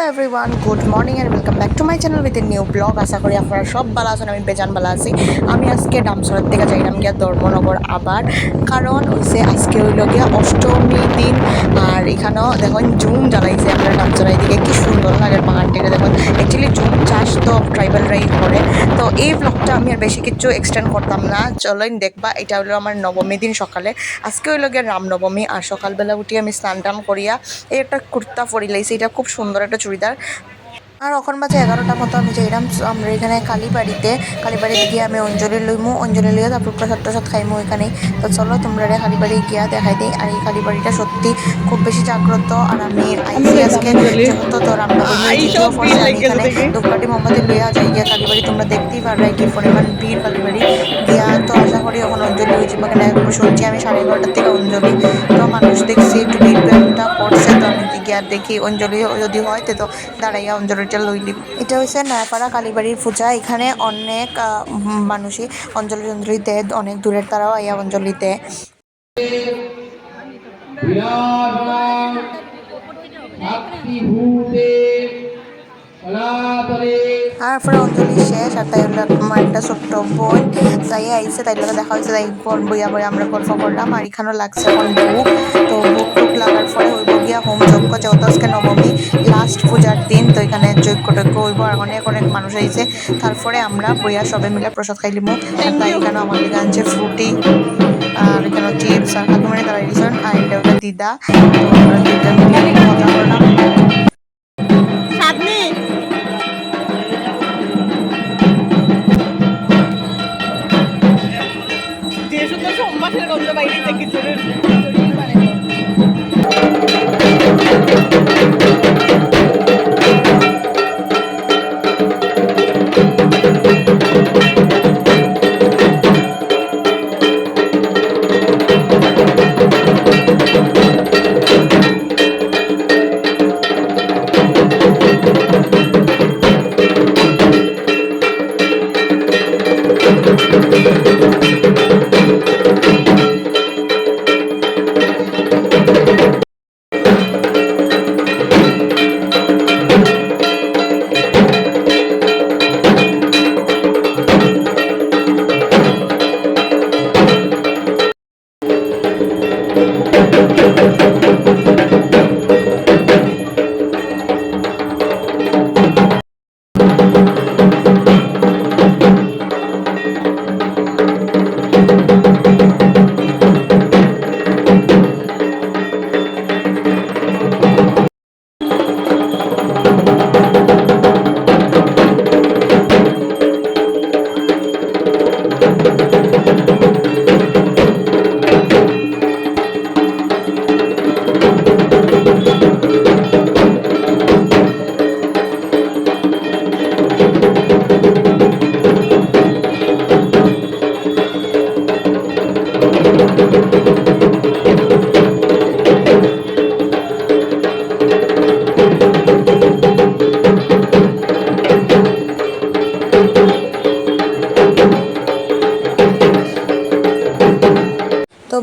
Hello everyone good morning and welcome back to my channel with a new blog আশা করি আপনারা সব ভালো আছেন, আমি বেজান ভালো আছি। আমি আজকে ডামসরার থেকে যাইলাম গিয়া ধর্মনগর আবার। কারণ হয়েছে আজকে হইল গিয়া অষ্টমী দিন, আর এখানেও দেখুন জুম জ্বালাইছে আপনার ডামসরাই দিকে কি সুন্দর লাগে পাহাড়টিকে দেখুন। অ্যাকচুয়ালি জুম চাষ তো ট্রাইবালরাই করে। এই ব্লগটা আমি আর বেশি কিছু এক্সটেন্ড করতাম না। চলেন দেখবা, এটা হলো আমার নবমী দিন সকালে। আজকে হইল গিয়ে রামনবমী, আর সকালবেলা উঠি আমি স্নান টান করিয়া এই একটা কুর্তা পরি লাইছি এটা খুব সুন্দর একটা চুড়িদার। আর এখন বাজে এগারোটা মতো আমি যাইলাম আমরা এখানে কালীবাড়িতে কালীবাড়িতে গিয়ে আমি অঞ্জলি লইমু অঞ্জলি লইয়া তারপর প্রসাদ প্রসাদ খাইমু এখানে তো চলো তোমরা কালীবাড়ি গিয়া দেখাই দিই। আর এই কালীবাড়িটা সত্যি খুব বেশি জাগ্রত। আর আমি আইসি আজকে যেহেতু তো এখানে ধূপকাঠি মোমবাতি লইয়া যাই গিয়া কালীবাড়ি তোমরা দেখতেই পারবে কি পরিমাণ ভিড় কালীবাড়ি গিয়া করি এখন অঞ্জলি হয়েছে, বা কেন এখন শুনছি আমি সাড়ে এগারোটার থেকে অঞ্জলি। তো মানুষ দেখছি একটু ট্রিটমেন্টটা করছে তো আমি গিয়ে দেখি অঞ্জলি যদি হয় তো দাঁড়াইয়া অঞ্জলিটা লইলি। এটা হয়েছে নয়াপাড়া কালীবাড়ির পূজা, এখানে অনেক মানুষই অঞ্জলি অঞ্জলি দেয়, অনেক দূরের তারাও আইয়া অঞ্জলি দেয়। ভূতে আর অঞ্জলি শেষ আর তাই আমার একটা ছোট্ট বই। তাই আইসে তাই লোক দেখা হয়েছে তাই বইয়া বই আমরা গল্প করলাম আর এখানেও লাগছে এখন বুক তো বুক টুক লাগার ফলে ওই গিয়া হোম যজ্ঞ চৌদশকে নবমী লাস্ট পূজার দিন। তো এখানে যজ্ঞ টজ্ঞ হইব আর অনেক অনেক মানুষ আইছে। তারপরে আমরা বইয়া সবে মিলে প্রসাদ খাইলিম। তাই এখানে আমাদের গানছে ফ্রুটি আর এখানে চিপস আর কাকুমারি তারা দিদা। তো দিদা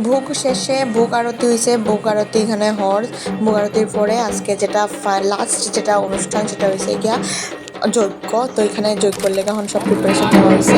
ভোগ শেষে ভোগ আরতি হয়েছে, ভোগ আরতি এখানে হর। ভোগ আরতির পরে আজকে যেটা লাস্ট যেটা অনুষ্ঠান সেটা হয়েছে গিয়া যজ্ঞ। তো এখানে যজ্ঞ লেগে এখন সব প্রিপারেশন নেওয়া হয়েছে।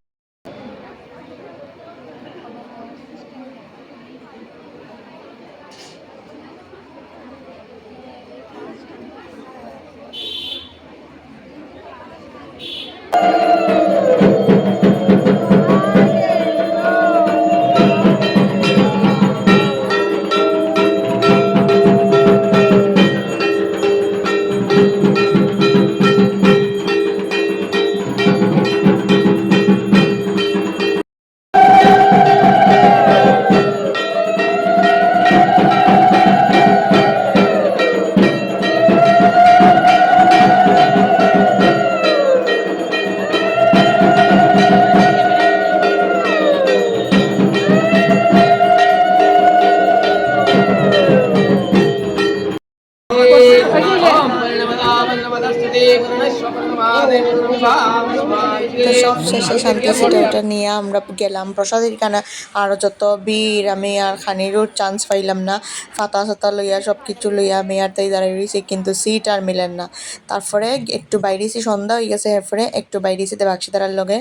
তো সব শান্তি সিটে ওটা নিয়ে আমরা গেলাম। প্রসাদের কানে আরও যত বীর আমি আর খানিরও চান্স পাইলাম না। ফাতা সাতা লইয়া সব কিছু লইয়া আমি আর তাই দাঁড়িয়ে রয়েছি কিন্তু সিট আর মিলেন না। তারপরে একটু বাইরেছি সন্ধ্যা হয়ে গেছে এরপরে একটু বাইরেছি দেবাক্ষী তারার লগে।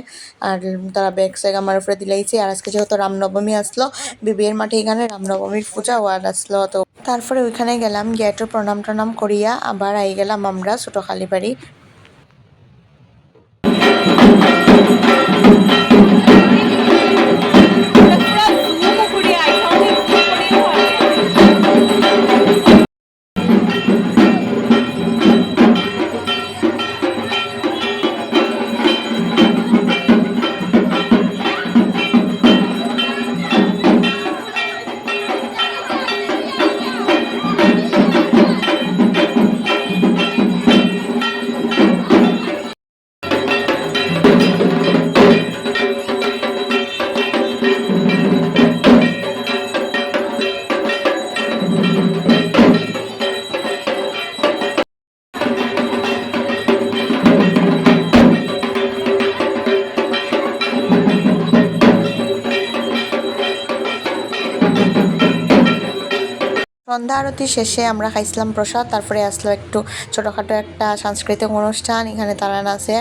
আর তারা ব্যাগ স্যাগ আমার উপরে দিলাইছে আর আজকে যেহেতু রামনবমী আসলো বিবিএর মাঠে এখানে রামনবমীর পূজা ওয়ার আসলো তো। তারপরে ওইখানে গেলাম গেটও প্রণাম টনাম করিয়া আবার আই গেলাম আমরা ছোটো খালিবাড়ি পুরো Thank you. সন্ধ্যা আরতি শেষে আমরা খাইছিলাম প্রসাদ, তারপরে আসলো একটু ছোটোখাটো একটা সাংস্কৃতিক অনুষ্ঠান, এখানে তারা নাচে।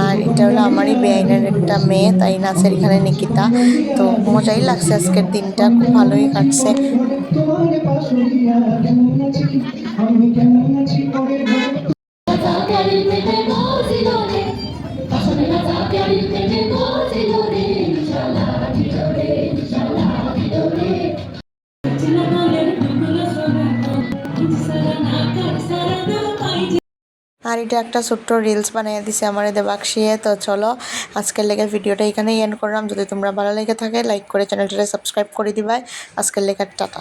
আর এটা হলো আমারই বেআইনের একটা মেয়ে, তাই নাচের এখানে নিকিতা। তো মজাই লাগছে আজকের দিনটা, খুব ভালোই কাটছে। আর এটা একটা ছোট্ট রিলস বানিয়ে দিছে আমার এদের বাক্সিয়ে তো চলো, আজকের লেগে ভিডিওটা এখানেই এন্ড করলাম। যদি তোমরা ভালো লেগে থাকে লাইক করে চ্যানেলটাকে সাবস্ক্রাইব করে দিবাই। আজকের লেগে টাটা।